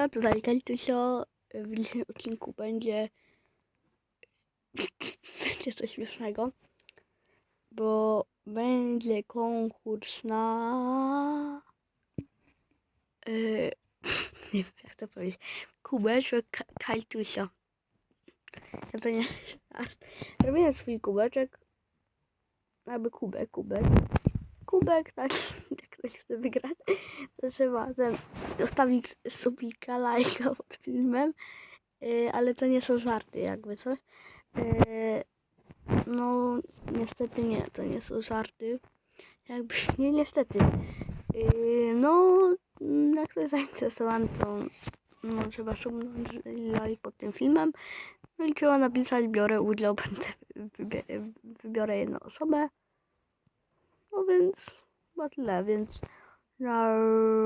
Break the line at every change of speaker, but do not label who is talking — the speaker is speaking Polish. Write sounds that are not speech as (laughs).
Siemka, tutaj Keltusio. W dzisiejszym odcinku będzie (laughs) będzie coś śmiesznego, bo będzie konkurs na yy, (laughs) nie wiem jak to powiedzieć kubeczek Keltusio. Ja to nie (laughs) robiłem swój kubeczek aby kubek, kubek kubek, tak jak ktoś chce wygrać trzeba ten zostawić subika, lajka pod filmem, yy, ale to nie są żarty jakby coś. Yy, no niestety nie, to nie są żarty. Jakby (laughs) nie niestety. Yy, no jak ktoś zainteresowany to no, trzeba subnąć like pod tym filmem. No i trzeba napisać biorę udział, (laughs) będę wybiorę jedną osobę. No więc chyba tyle, więc Nara.